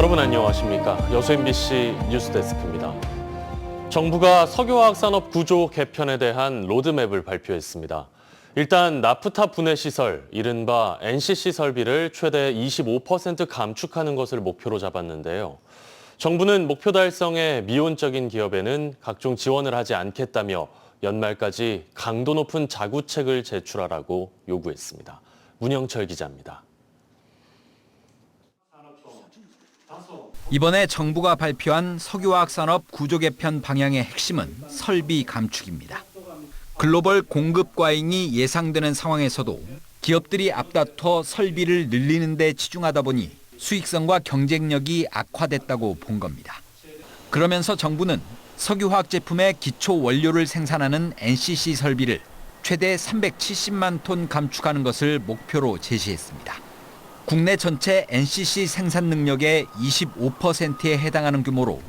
여러분 안녕하십니까? 여수 MBC 뉴스데스크입니다. 정부가 석유화학 산업 구조 개편에 대한 로드맵을 발표했습니다. 일단 나프타 분해 시설, 이른바 NCC 설비를 최대 25% 감축하는 것을 목표로 잡았는데요. 정부는 목표 달성에 미온적인 기업에는 각종 지원을 하지 않겠다며 연말까지 강도 높은 자구책을 제출하라고 요구했습니다. 문영철 기자입니다. 이번에 정부가 발표한 석유화학 산업 구조 개편 방향의 핵심은 설비 감축입니다. 글로벌 공급 과잉이 예상되는 상황에서도 기업들이 앞다퉈 설비를 늘리는 데 치중하다 보니 수익성과 경쟁력이 악화됐다고 본 겁니다. 그러면서 정부는 석유화학 제품의 기초 원료를 생산하는 NCC 설비를 최대 370만 톤 감축하는 것을 목표로 제시했습니다. 국내 전체 NCC 생산 능력의 25%에 해당하는 규모로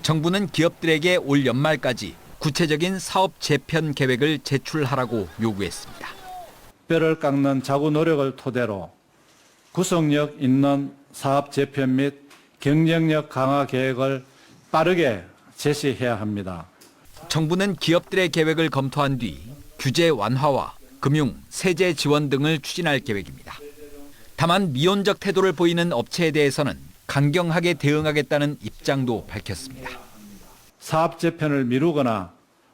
정부는 기업들에게 올 연말까지 구체적인 사업 재편 계획을 제출하라고 요구했습니다. 뼈를 깎는 자구 노력을 토대로 구속력 있는 사업 재편 및 경쟁력 강화 계획을 빠르게 제시해야 합니다. 정부는 기업들의 계획을 검토한 뒤 규제 완화와 금융, 세제 지원 등을 추진할 계획입니다. 다만 미온적 태도를 보이는 업체에 대해서는 강경하게 대응하겠다는 입장도 밝혔습니다. 사업 재편을 미루거나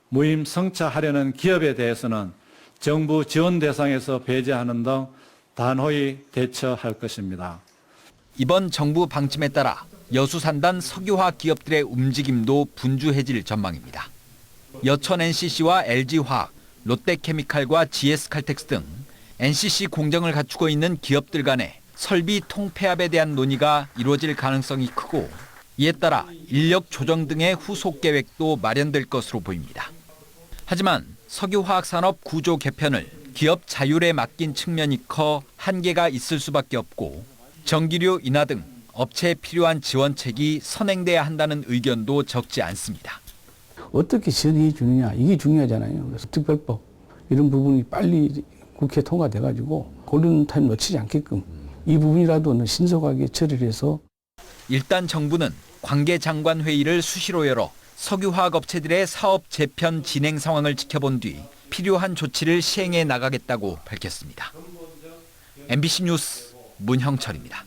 무임 성차하려는 기업에 대해서는 정부 지원 대상에서 배제하는 등 단호히 대처할 것입니다. 이번 정부 방침에 따라 여수산단 석유화학 기업들의 움직임도 분주해질 전망입니다. 여천 NCC와 LG화학, 롯데케미칼과 GS칼텍스 등 NCC 공정을 갖추고 있는 기업들 간의 설비 통폐합에 대한 논의가 이루어질 가능성이 크고 이에 따라 인력 조정 등의 후속 계획도 마련될 것으로 보입니다. 하지만 석유화학 산업 구조 개편을 기업 자율에 맡긴 측면이 커 한계가 있을 수밖에 없고 전기료 인하 등 업체에 필요한 지원책이 선행돼야 한다는 의견도 적지 않습니다. 어떻게 지원해 주느냐 이게 중요하잖아요. 그래서 특별법 이런 부분이 빨리 국회 통과돼 가지고 골든 타임 놓치지 않게끔 이 부분이라도 신속하게 처리를 해서 일단 정부는 관계 장관 회의를 수시로 열어 석유화학 업체들의 사업 재편 진행 상황을 지켜본 뒤 필요한 조치를 시행해 나가겠다고 밝혔습니다. MBC 뉴스 문형철입니다.